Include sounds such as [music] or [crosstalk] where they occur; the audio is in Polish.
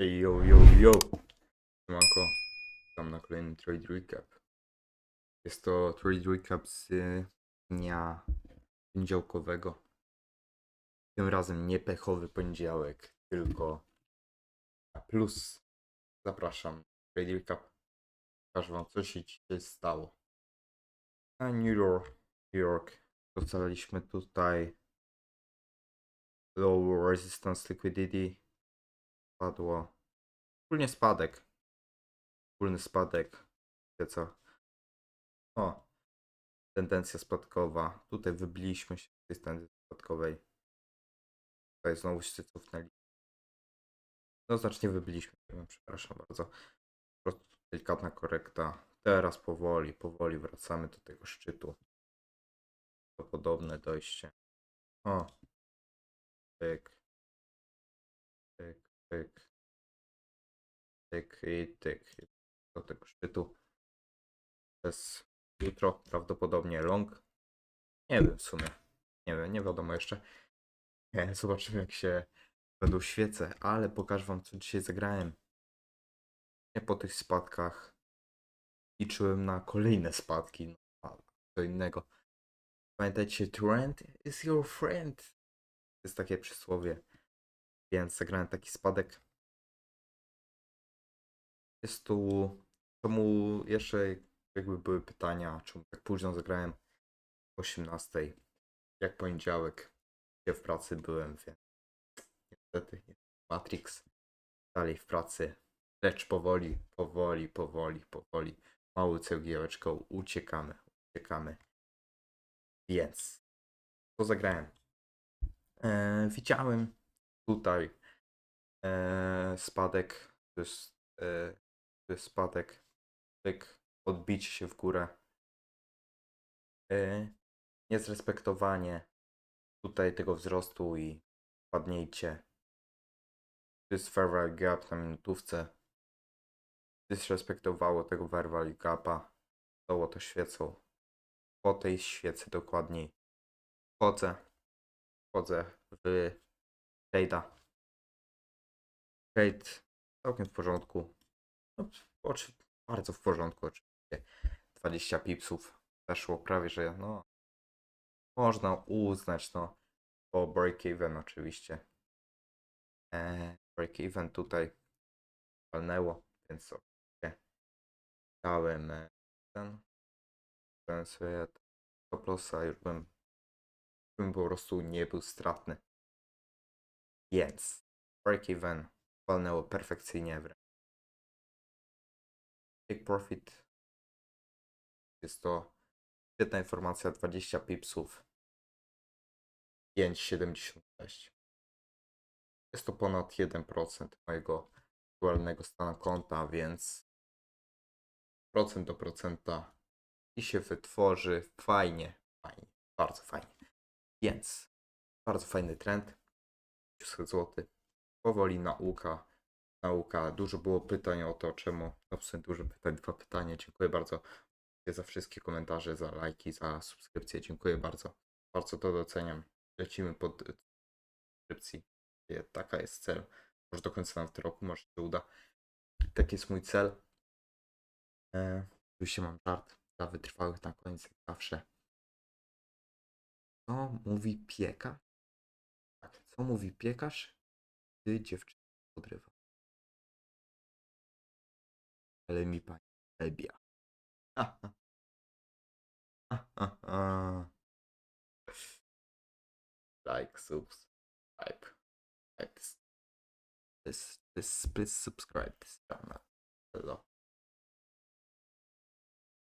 Ej, yo, yo, yo! Siemanko, tam na kolejny trade recap. Jest to trade recap z dnia poniedziałkowego. Tym razem nie pechowy poniedziałek, tylko plus. Zapraszam, trade recap. Pokażę wam, co się dzisiaj stało. Na New York, New York dostaliśmy tutaj low resistance liquidity spadło. Ogólnie spadek. Ogólny spadek. Wiecie co? O. Tendencja spadkowa. Tutaj wybiliśmy się z tej tendencji spadkowej. Tutaj znowu się cofnęli. No znacznie wybiliśmy. Przepraszam bardzo. Po prostu delikatna korekta. Teraz powoli, powoli wracamy do tego szczytu. To podobne dojście. O. Pyk. Pyk. Tyk i tyk. Do tego szczytu. Przez jutro prawdopodobnie long. Nie wiem w sumie. Nie wiem, nie wiadomo jeszcze. Zobaczymy jak się będą świece, ale pokażę wam co dzisiaj zagrałem. Nie po tych spadkach. Liczyłem na kolejne spadki. No, a co innego. Pamiętajcie, trend is your friend. Jest takie przysłowie. Więc zagrałem taki spadek. Jest tu. Czemu jeszcze jakby były pytania, czemu tak późno zagrałem o 18. Jak poniedziałek, gdzie w pracy byłem, więc niestety nie. Matrix dalej w pracy. Lecz powoli, powoli, powoli, powoli. Małą cegiełeczką uciekamy, uciekamy. Więc co zagrałem? E, widziałem tutaj e, spadek, to jest, e, to jest spadek, pyk, odbicie się w górę, e, niezrespektowanie tutaj tego wzrostu i padnięcie. To jest fair value gap na minutówce. Dysrespektowało tego fair value gapa. Stało to świecą. Po tej świecy dokładniej. Wchodzę. Wchodzę w trade'a. Trade całkiem w porządku. No, oczy, bardzo w porządku oczywiście. 20 pipsów weszło prawie, że no można uznać no po break even oczywiście. E, break even tutaj walnęło, więc oczywiście dałem e, ten dałem sobie to plusa już bym bym po prostu nie był stratny. Więc break even. Walnęło perfekcyjnie w Take profit. Jest to świetna informacja 20 pipsów. 5,76 jest to ponad 1% mojego aktualnego stanu konta, więc procent do procenta i się wytworzy. Fajnie, fajnie, bardzo fajnie. Więc bardzo fajny trend. 100 zł. Powoli nauka. Nauka. Dużo było pytań o to, czemu. Absolutnie dużo pytań, dwa pytania. Dziękuję bardzo za wszystkie komentarze, za lajki, za subskrypcję. Dziękuję bardzo. Bardzo to doceniam. Lecimy pod subskrypcji. Taka jest cel. Może do końca nawet roku, może się uda. Taki jest mój cel. E, oczywiście mam żart dla wytrwałych na koniec, jak zawsze. Co mówi piekarz? Co mówi piekarz, gdy dziewczyna podrywa? Ale mi pani ha. [laughs] Like, subscribe. Like. This, this, please subscribe this channel. Hello.